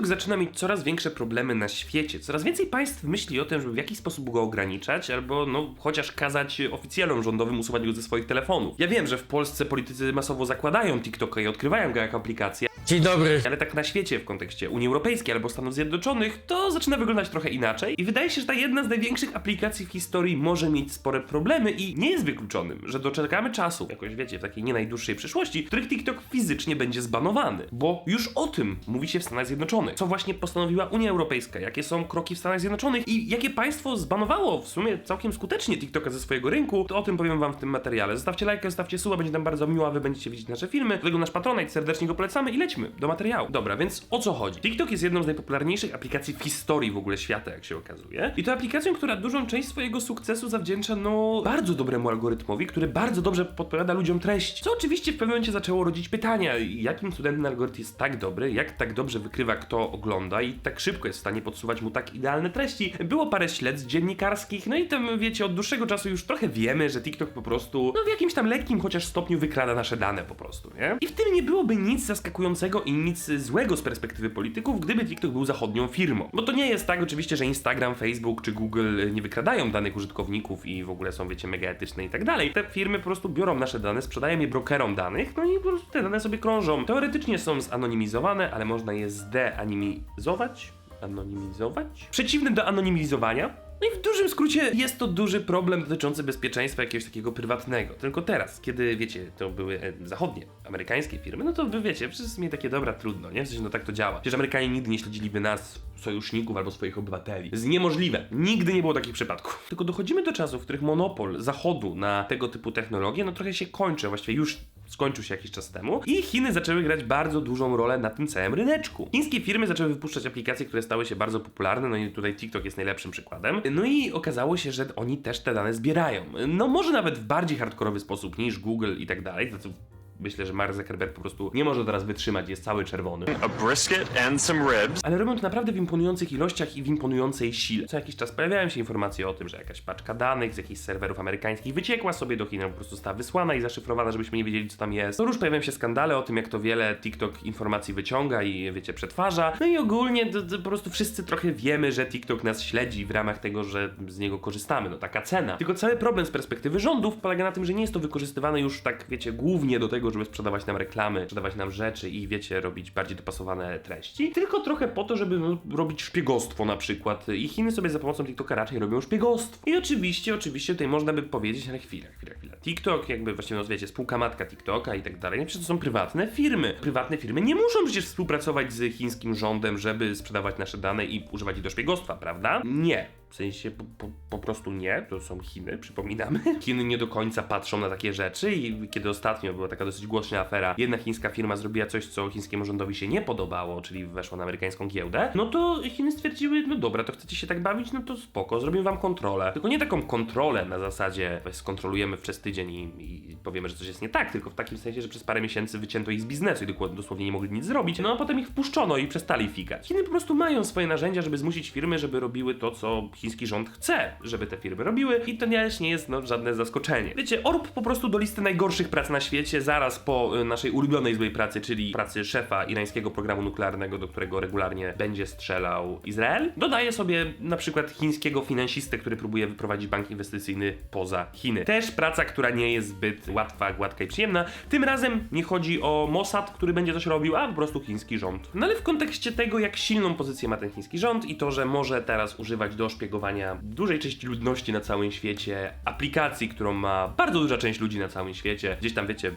TikTok zaczyna mieć coraz większe problemy na świecie. Coraz więcej państw myśli o tym, żeby w jakiś sposób go ograniczać, albo no chociaż kazać oficjalom rządowym usuwać go ze swoich telefonów. Ja wiem, że w Polsce politycy masowo zakładają TikToka i odkrywają go jako aplikację, Dzień dobry. ale tak na świecie w kontekście Unii Europejskiej albo Stanów Zjednoczonych to zaczyna wyglądać trochę inaczej i wydaje się, że ta jedna z największych aplikacji w historii może mieć spore problemy i nie jest wykluczonym, że doczekamy czasu, jakoś wiecie, w takiej nie najdłuższej przyszłości, w których TikTok fizycznie będzie zbanowany, bo już o tym mówi się w Stanach Zjednoczonych. Co właśnie postanowiła Unia Europejska, jakie są kroki w Stanach Zjednoczonych i jakie państwo zbanowało w sumie całkiem skutecznie TikToka ze swojego rynku, to o tym powiem wam w tym materiale. Zostawcie lajkę, zostawcie suba, będzie nam bardzo miło, a wy będziecie widzieć nasze filmy. Dlatego nasz patronat, serdecznie go polecamy i lećmy do materiału. Dobra, więc o co chodzi? TikTok jest jedną z najpopularniejszych aplikacji w historii w ogóle świata, jak się okazuje. I to aplikacją, która dużą część swojego sukcesu zawdzięcza, no, bardzo dobremu algorytmowi, który bardzo dobrze podpowiada ludziom treść. Co oczywiście w pewnym momencie zaczęło rodzić pytania, jakim cudem ten algorytm jest tak dobry, jak tak dobrze wykrywa, kto ogląda i tak szybko jest w stanie podsuwać mu tak idealne treści. Było parę śledztw dziennikarskich, no i tam, wiecie, od dłuższego czasu już trochę wiemy, że TikTok po prostu, no w jakimś tam lekkim chociaż stopniu wykrada nasze dane po prostu, nie? I w tym nie byłoby nic zaskakującego i nic złego z perspektywy polityków, gdyby TikTok był zachodnią firmą. Bo to nie jest tak oczywiście, że Instagram, Facebook czy Google nie wykradają danych użytkowników i w ogóle są, wiecie, mega etyczne i tak dalej. Te firmy po prostu biorą nasze dane, sprzedają je brokerom danych, no i po prostu te dane sobie krążą. Teoretycznie są zanonimizowane, ale można je zdeanimizować? Anonimizować? Przeciwnym do anonimizowania no i w dużym skrócie jest to duży problem dotyczący bezpieczeństwa jakiegoś takiego prywatnego. Tylko teraz, kiedy wiecie, to były e, zachodnie, amerykańskie firmy, no to wy wiecie, wszyscy mieli takie dobra, trudno, nie? W sensie, no tak to działa. Przecież Amerykanie nigdy nie śledziliby nas, sojuszników albo swoich obywateli. Jest niemożliwe. Nigdy nie było takich przypadków. Tylko dochodzimy do czasów, w których monopol zachodu na tego typu technologie, no trochę się kończy, właściwie już skończył się jakiś czas temu i Chiny zaczęły grać bardzo dużą rolę na tym całym ryneczku. Chińskie firmy zaczęły wypuszczać aplikacje, które stały się bardzo popularne, no i tutaj TikTok jest najlepszym przykładem. No i okazało się, że oni też te dane zbierają. No może nawet w bardziej hardkorowy sposób niż Google i tak dalej. Myślę, że Mark Zuckerberg po prostu nie może teraz wytrzymać, jest cały czerwony. a brisket and some ribs. Ale robią to naprawdę w imponujących ilościach i w imponującej sile. Co jakiś czas pojawiają się informacje o tym, że jakaś paczka danych z jakichś serwerów amerykańskich wyciekła sobie do Chin, po prostu została wysłana i zaszyfrowana, żebyśmy nie wiedzieli, co tam jest. No już pojawiają się skandale o tym, jak to wiele TikTok informacji wyciąga i, wiecie, przetwarza. No i ogólnie to, to po prostu wszyscy trochę wiemy, że TikTok nas śledzi w ramach tego, że z niego korzystamy. No taka cena. Tylko cały problem z perspektywy rządów polega na tym, że nie jest to wykorzystywane już tak, wiecie, głównie do tego, żeby sprzedawać nam reklamy, sprzedawać nam rzeczy i, wiecie, robić bardziej dopasowane treści, tylko trochę po to, żeby no, robić szpiegostwo na przykład. I Chiny sobie za pomocą TikToka raczej robią szpiegostwo. I oczywiście, oczywiście tutaj można by powiedzieć, ale chwila, chwila, chwila. TikTok, jakby właśnie, no spółka matka TikToka i tak dalej, przecież to są prywatne firmy. Prywatne firmy nie muszą przecież współpracować z chińskim rządem, żeby sprzedawać nasze dane i używać ich do szpiegostwa, prawda? Nie. W sensie po, po, po prostu nie, to są Chiny, przypominamy. Chiny nie do końca patrzą na takie rzeczy i kiedy ostatnio była taka dosyć głośna afera, jedna chińska firma zrobiła coś, co chińskiemu rządowi się nie podobało, czyli weszła na amerykańską giełdę, no to Chiny stwierdziły, no dobra, to chcecie się tak bawić, no to spoko, zrobimy wam kontrolę. Tylko nie taką kontrolę na zasadzie, skontrolujemy przez tydzień i, i powiemy, że coś jest nie tak, tylko w takim sensie, że przez parę miesięcy wycięto ich z biznesu i dosłownie nie mogli nic zrobić, no a potem ich wpuszczono i przestali fikać. Chiny po prostu mają swoje narzędzia, żeby zmusić firmy, żeby robiły to, co chiński rząd chce, żeby te firmy robiły i to nie jest no, żadne zaskoczenie. Wiecie, Orb po prostu do listy najgorszych prac na świecie zaraz po y, naszej ulubionej złej pracy, czyli pracy szefa irańskiego programu nuklearnego, do którego regularnie będzie strzelał Izrael, dodaje sobie na przykład chińskiego finansistę, który próbuje wyprowadzić bank inwestycyjny poza Chiny. Też praca, która nie jest zbyt łatwa, gładka i przyjemna. Tym razem nie chodzi o Mossad, który będzie coś robił, a po prostu chiński rząd. No ale w kontekście tego, jak silną pozycję ma ten chiński rząd i to, że może teraz używać do szpiegowania dużej części ludności na całym świecie, aplikacji, którą ma bardzo duża część ludzi na całym świecie, gdzieś tam wiecie,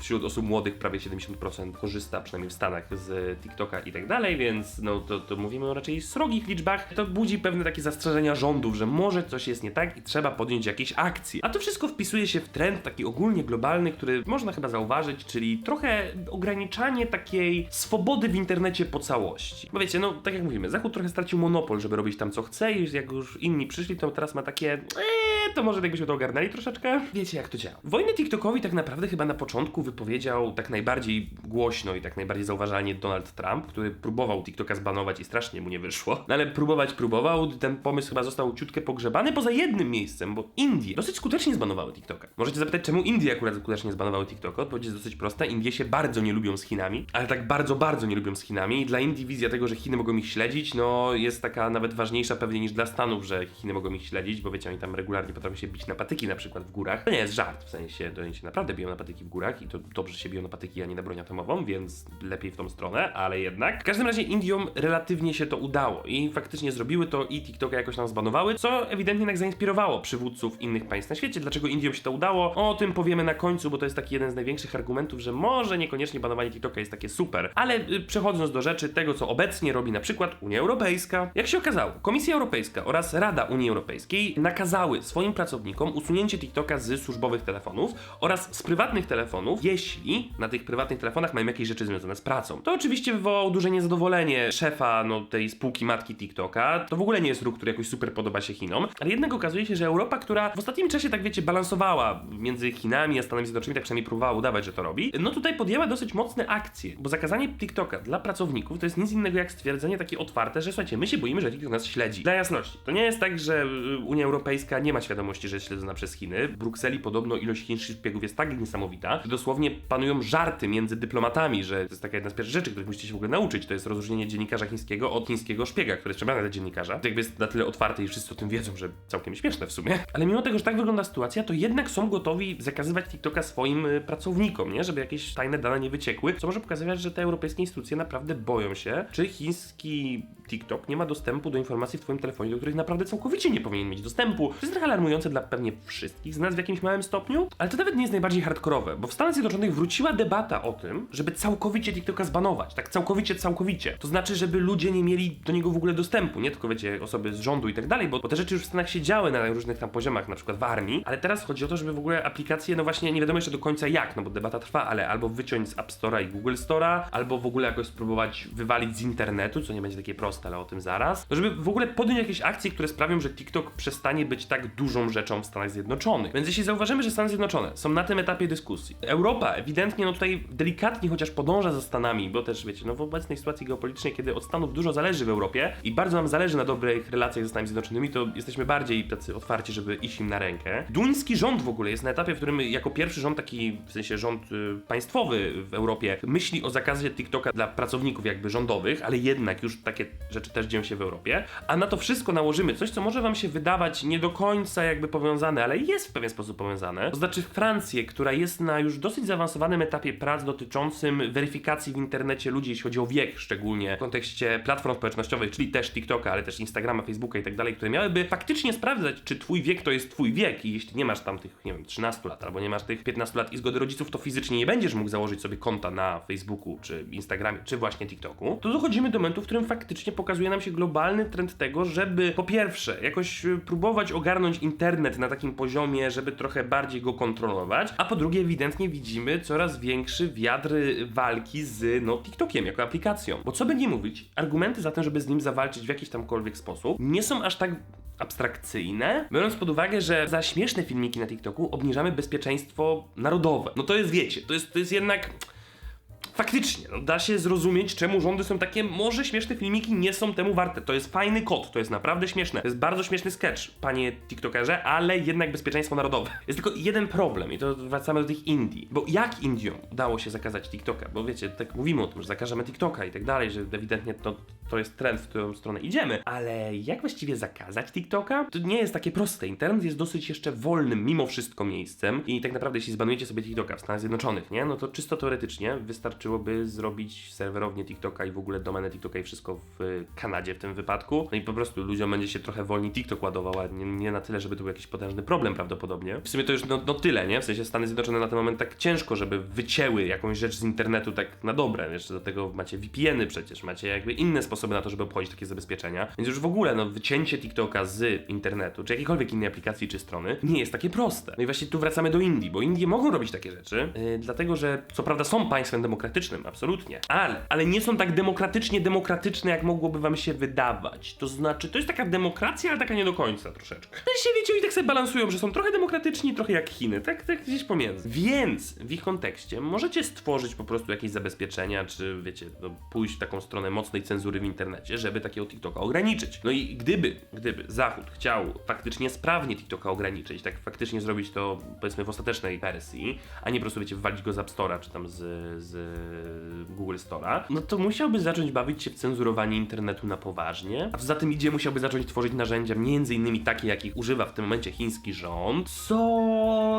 wśród osób młodych prawie 70% korzysta, przynajmniej w Stanach, z TikToka i tak dalej, więc no to, to mówimy o raczej srogich liczbach. To budzi pewne takie zastrzeżenia rządów, że może coś jest nie tak i trzeba podjąć jakieś akcje. A to wszystko wpisuje się w trend taki ogólnie globalny, który można chyba zauważyć, czyli trochę ograniczanie takiej swobody w internecie po całości. Bo wiecie, no tak jak mówimy, Zachód trochę stracił monopol, żeby robić tam co chce i jak już inni przyszli, to teraz ma takie eee, to może jakbyśmy to ogarnęli troszeczkę. Wiecie jak to działa. Wojnę TikTokowi tak naprawdę chyba na początku wypowiedział tak najbardziej głośno i tak najbardziej zauważalnie Donald Trump, który próbował TikToka zbanować i strasznie mu nie wyszło. No ale próbować próbował, ten pomysł chyba został ciutkę pogrzebany poza jednym miejscem, bo Indie dosyć skutecznie zbanowały TikToka. Możecie zapytać, czemu Indie akurat skutecznie zbanowały TikToka? Odpowiedź jest dosyć prosta. Indie się bardzo nie lubią z Chinami, ale tak bardzo, bardzo nie lubią z Chinami i dla Indii wizja tego, że Chiny mogą ich śledzić, no jest taka nawet ważniejsza pewnie niż dla Stanów, że Chiny mogą ich śledzić, bo wiecie, oni tam regularnie potrafią się bić na patyki na przykład w górach. To nie jest żart, w sensie, to oni się naprawdę biją na patyki w górach i to dobrze się biją na patyki, a nie na broń atomową, więc lepiej w tą stronę, ale jednak. W każdym razie Indiom relatywnie się to udało i faktycznie zrobiły to i TikToka jakoś tam zbanowały, co ewidentnie jednak zainspirowało przywódców innych państw na świecie. Dlaczego Indiom się to udało? O tym powiemy na końcu, bo to jest taki jeden z największych argumentów, że może niekoniecznie banowanie TikToka jest takie super. Ale y, przechodząc do rzeczy, tego co obecnie robi na przykład Unia Europejska. Jak się okazało, Komisja Europejska oraz Rada Unii Europejskiej nakazały swoim pracownikom usunięcie TikToka z służbowych telefonów oraz z prywatnych telefonów, jeśli na tych prywatnych telefonach mają jakieś rzeczy związane z pracą. To oczywiście wywołało duże niezadowolenie szefa no, tej spółki matki TikToka. To w ogóle nie jest ruch, który jakoś super podoba się Chinom, ale jednak okazuje się, że Europa, która w ostatnim czasie, tak wiecie, balansowała między Chinami a Stanami Zjednoczonymi, tak przynajmniej próbowała udawać, że to robi, no tutaj podjęła dosyć mocne akcje, bo zakazanie TikToka dla pracowników to jest nic innego jak stwierdzenie takie otwarte, że słuchajcie, my się boimy, że TikTok nas śledzi. Dla jasności, to nie jest tak, że y, Unia Europejska nie ma świadomości, że jest śledzona przez Chiny. W Brukseli podobno ilość chińskich szpiegów jest tak niesamowita, że dosłownie panują żarty między dyplomatami, że to jest taka jedna z pierwszych rzeczy, których musicie się w ogóle nauczyć, to jest rozróżnienie dziennikarza chińskiego od chińskiego szpiega, który jest przebrany za dziennikarza. To jakby jest na tyle otwarte i wszyscy o tym wiedzą, że całkiem śmieszne w sumie. Ale mimo tego, że tak wygląda sytuacja, to jednak są gotowi zakazywać TikToka swoim y, pracownikom, nie? Żeby jakieś tajne dane nie wyciekły, co może pokazywać, że te europejskie instytucje naprawdę boją się, czy chiński TikTok nie ma dostępu do informacji w twoim telefonie, do których naprawdę całkowicie nie powinien mieć dostępu. To jest dla pewnie wszystkich z nas w jakimś małym stopniu, ale to nawet nie jest najbardziej hardkorowe, bo w Stanach Zjednoczonych wróciła debata o tym, żeby całkowicie TikToka zbanować. Tak całkowicie, całkowicie. To znaczy, żeby ludzie nie mieli do niego w ogóle dostępu, nie tylko wiecie, osoby z rządu i tak dalej, bo, bo te rzeczy już w Stanach się działy na różnych tam poziomach, na przykład w armii, ale teraz chodzi o to, żeby w ogóle aplikacje, no właśnie nie wiadomo jeszcze do końca jak, no bo debata trwa, ale albo wyciąć z App Store'a i Google Store'a, albo w ogóle jakoś spróbować wywalić z internetu, co nie będzie takie proste, ale o tym zaraz. No żeby w ogóle podjąć jakieś akcje, które sprawią, że TikTok przestanie być tak dużą rzeczą w Stanach Zjednoczonych. Więc jeśli zauważymy, że Stany Zjednoczone są na tym etapie dyskusji, Europa ewidentnie no tutaj delikatnie chociaż podąża za Stanami, bo też wiecie, no w obecnej sytuacji geopolitycznej, kiedy od Stanów dużo zależy w Europie i bardzo nam zależy na dobrych relacjach ze Stanami Zjednoczonymi, to jesteśmy bardziej tacy otwarci, żeby iść im na rękę. Duński rząd w ogóle jest na etapie, w którym jako pierwszy rząd taki, w sensie rząd y, państwowy w Europie, myśli o zakazie TikToka dla pracowników jakby rządowych, ale jednak już takie rzeczy też dzieją się w Europie, a na to wszystko nałożymy coś, co może wam się wydawać nie do końca jakby powiązane, ale jest w pewien sposób powiązane. To znaczy Francję, która jest na już dosyć zaawansowanym etapie prac dotyczącym weryfikacji w internecie ludzi, jeśli chodzi o wiek szczególnie w kontekście platform społecznościowych, czyli też TikToka, ale też Instagrama, Facebooka i tak dalej, które miałyby faktycznie sprawdzać, czy twój wiek to jest twój wiek i jeśli nie masz tam tych, nie wiem, 13 lat albo nie masz tych 15 lat i zgody rodziców, to fizycznie nie będziesz mógł założyć sobie konta na Facebooku, czy Instagramie, czy właśnie TikToku, to dochodzimy do momentu, w którym faktycznie pokazuje nam się globalny trend tego, żeby po pierwsze jakoś y, próbować ogarnąć internet na takim poziomie, żeby trochę bardziej go kontrolować, a po drugie ewidentnie widzimy coraz większy wiatr walki z no, TikTokiem jako aplikacją. Bo co by nie mówić, argumenty za tym, żeby z nim zawalczyć w jakiś tamkolwiek sposób, nie są aż tak abstrakcyjne, biorąc pod uwagę, że za śmieszne filmiki na TikToku obniżamy bezpieczeństwo narodowe. No to jest, wiecie, to jest, to jest jednak... Faktycznie, no, da się zrozumieć, czemu rządy są takie, może śmieszne filmiki nie są temu warte. To jest fajny kod, to jest naprawdę śmieszne. To jest bardzo śmieszny sketch, panie TikTokerze, ale jednak bezpieczeństwo narodowe. Jest tylko jeden problem i to wracamy do tych Indii. Bo jak Indiom udało się zakazać TikToka? Bo wiecie, tak mówimy o tym, że zakażemy TikToka i tak dalej, że ewidentnie to, to jest trend, w którą stronę idziemy. Ale jak właściwie zakazać TikToka? To nie jest takie proste. Internet jest dosyć jeszcze wolnym mimo wszystko miejscem i tak naprawdę jeśli zbanujecie sobie TikToka w Stanach Zjednoczonych, nie? No to czysto teoretycznie wystarczyłoby zrobić serwerownię TikToka i w ogóle domenę TikToka i wszystko w Kanadzie w tym wypadku. No i po prostu ludziom będzie się trochę wolniej TikTok ładował, a nie, nie na tyle, żeby to był jakiś potężny problem prawdopodobnie. W sumie to już no, no tyle, nie? W sensie Stany Zjednoczone na ten moment tak ciężko, żeby wycięły jakąś rzecz z internetu tak na dobre. Jeszcze do tego macie VPN-y przecież, macie jakby inne sposoby na to, żeby obchodzić takie zabezpieczenia. Więc już w ogóle no wycięcie TikToka z internetu, czy jakiejkolwiek innej aplikacji czy strony, nie jest takie proste. No i właśnie tu wracamy do Indii, bo Indie mogą robić takie rzeczy, yy, dlatego że co prawda są państwem demokratycznym, demokratycznym, absolutnie. Ale, ale nie są tak demokratycznie demokratyczne, jak mogłoby wam się wydawać. To znaczy, to jest taka demokracja, ale taka nie do końca troszeczkę. Ale się wiecie, oni tak sobie balansują, że są trochę demokratyczni, trochę jak Chiny, tak, tak gdzieś pomiędzy. Więc w ich kontekście możecie stworzyć po prostu jakieś zabezpieczenia, czy wiecie, no, pójść w taką stronę mocnej cenzury w internecie, żeby takiego TikToka ograniczyć. No i gdyby, gdyby Zachód chciał faktycznie sprawnie TikToka ograniczyć, tak faktycznie zrobić to powiedzmy w ostatecznej wersji, a nie po prostu wiecie, wywalić go z App Store'a, czy tam z, z Google Store'a, no to musiałby zacząć bawić się w cenzurowanie internetu na poważnie, a za tym idzie musiałby zacząć tworzyć narzędzia, między innymi takie, jakich używa w tym momencie chiński rząd, co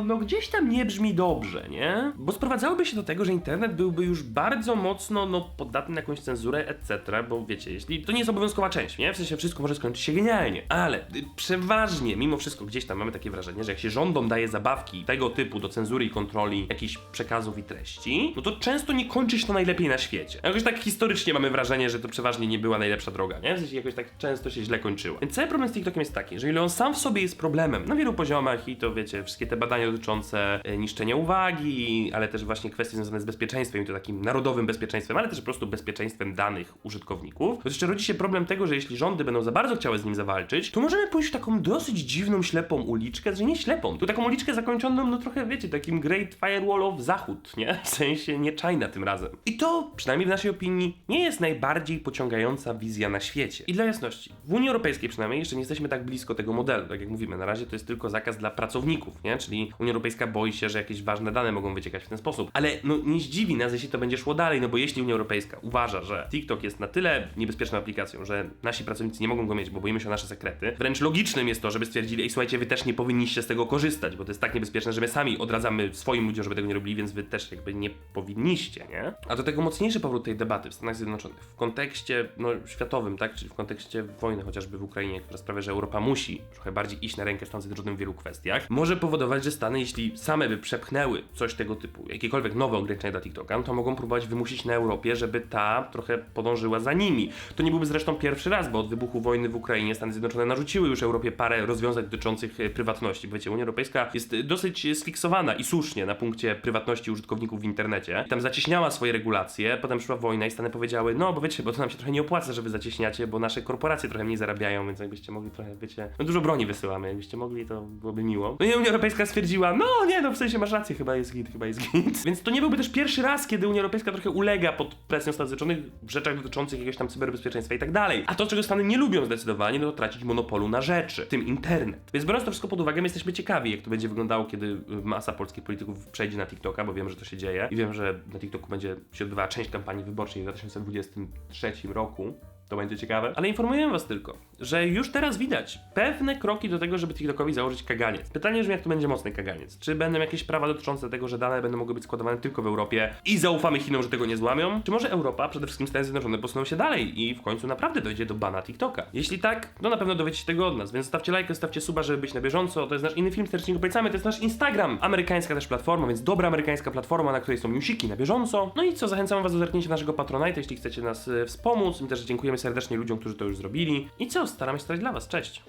no gdzieś tam nie brzmi dobrze, nie? Bo sprowadzałoby się do tego, że internet byłby już bardzo mocno no, podatny na jakąś cenzurę, etc., bo wiecie, jeśli to nie jest obowiązkowa część, nie? W sensie wszystko może skończyć się genialnie, ale y, przeważnie, mimo wszystko, gdzieś tam mamy takie wrażenie, że jak się rządom daje zabawki tego typu do cenzury i kontroli jakichś przekazów i treści, no to często nie kończy się to najlepiej na świecie. Jakoś tak historycznie mamy wrażenie, że to przeważnie nie była najlepsza droga, nie? W sensie jakoś tak często się źle kończyło. Więc cały problem z TikTokiem jest taki, że ile on sam w sobie jest problemem na wielu poziomach i to wiecie, wszystkie te badania dotyczące e, niszczenia uwagi, ale też właśnie kwestie związane z bezpieczeństwem i to takim narodowym bezpieczeństwem, ale też po prostu bezpieczeństwem danych użytkowników. To jeszcze rodzi się problem tego, że jeśli rządy będą za bardzo chciały z nim zawalczyć, to możemy pójść w taką dosyć dziwną, ślepą uliczkę, że nie ślepą, tu taką uliczkę zakończoną, no trochę wiecie, takim Great Firewall of Zachód, nie? W sensie nie China tym razem. I to, przynajmniej w naszej opinii, nie jest najbardziej pociągająca wizja na świecie. I dla jasności, w Unii Europejskiej przynajmniej jeszcze nie jesteśmy tak blisko tego modelu, tak jak mówimy, na razie to jest tylko zakaz dla pracowników, nie? Czyli Unia Europejska boi się, że jakieś ważne dane mogą wyciekać w ten sposób. Ale no nie zdziwi nas, jeśli to będzie szło dalej, no bo jeśli Unia Europejska uważa, że TikTok jest na tyle niebezpieczną aplikacją, że nasi pracownicy nie mogą go mieć, bo boimy się o nasze sekrety, wręcz logicznym jest to, żeby stwierdzili, ej słuchajcie, wy też nie powinniście z tego korzystać, bo to jest tak niebezpieczne, że my sami odradzamy swoim ludziom, żeby tego nie robili, więc wy też jakby nie powinniście, nie? A do tego mocniejszy powrót tej debaty w Stanach Zjednoczonych w kontekście no, światowym, tak, czyli w kontekście wojny chociażby w Ukrainie, która sprawia, że Europa musi trochę bardziej iść na rękę Stanom Zjednoczonym w wielu kwestiach, może powodować, że Stany, jeśli same by przepchnęły coś tego typu, jakiekolwiek nowe ograniczenia dla TikToka, to mogą próbować wymusić na Europie, żeby ta trochę podążyła za nimi. To nie byłby zresztą pierwszy raz, bo od wybuchu wojny w Ukrainie Stany Zjednoczone narzuciły już Europie parę rozwiązań dotyczących e, prywatności. Bo Wiecie, Unia Europejska jest e, dosyć e, sfiksowana i słusznie na punkcie prywatności użytkowników w internecie. Tam zacieśniała swoje regulacje, potem przyszła wojna i Stany powiedziały, no bo wiecie, bo to nam się trochę nie opłaca, że wy zacieśniacie, bo nasze korporacje trochę mniej zarabiają, więc jakbyście mogli trochę, wiecie, no dużo broni wysyłamy, jakbyście mogli, to byłoby miło. No i Unia Europejska stwierdziła, no nie, no w sensie masz rację, chyba jest git, chyba jest git. Więc to nie byłby też pierwszy raz, kiedy Unia Europejska trochę ulega pod presją Stanów Zjednoczonych w rzeczach dotyczących jakiegoś tam cyberbezpieczeństwa i tak dalej. A to, czego Stany nie lubią zdecydowanie, no to tracić monopolu na rzeczy, w tym internet. Więc biorąc to wszystko pod uwagę, my jesteśmy ciekawi, jak to będzie wyglądało, kiedy masa polskich polityków przejdzie na TikToka, bo wiem, że to się dzieje i wiem, że na TikToku będzie się odbywała część kampanii wyborczej w 2023 roku. To będzie ciekawe. Ale informujemy Was tylko, że już teraz widać pewne kroki do tego, żeby TikTokowi założyć kaganiec. Pytanie brzmi, jak to będzie mocny kaganiec. Czy będą jakieś prawa dotyczące tego, że dane będą mogły być składowane tylko w Europie i zaufamy Chinom, że tego nie złamią? Czy może Europa, przede wszystkim Stany Zjednoczone, posuną się dalej i w końcu naprawdę dojdzie do bana TikToka? Jeśli tak, to na pewno dowiecie się tego od nas, więc stawcie lajkę, stawcie suba, żeby być na bieżąco. To jest nasz inny film, serdecznie go polecamy, to jest nasz Instagram. Amerykańska też platforma, więc dobra amerykańska platforma, na której są newsiki na bieżąco. No i co, zachęcam Was do zerknięcia naszego Patronite, jeśli chcecie nas e, wspomóc. I też dziękujemy serdecznie ludziom, którzy to już zrobili. I co, staramy się stać dla Was. Cześć!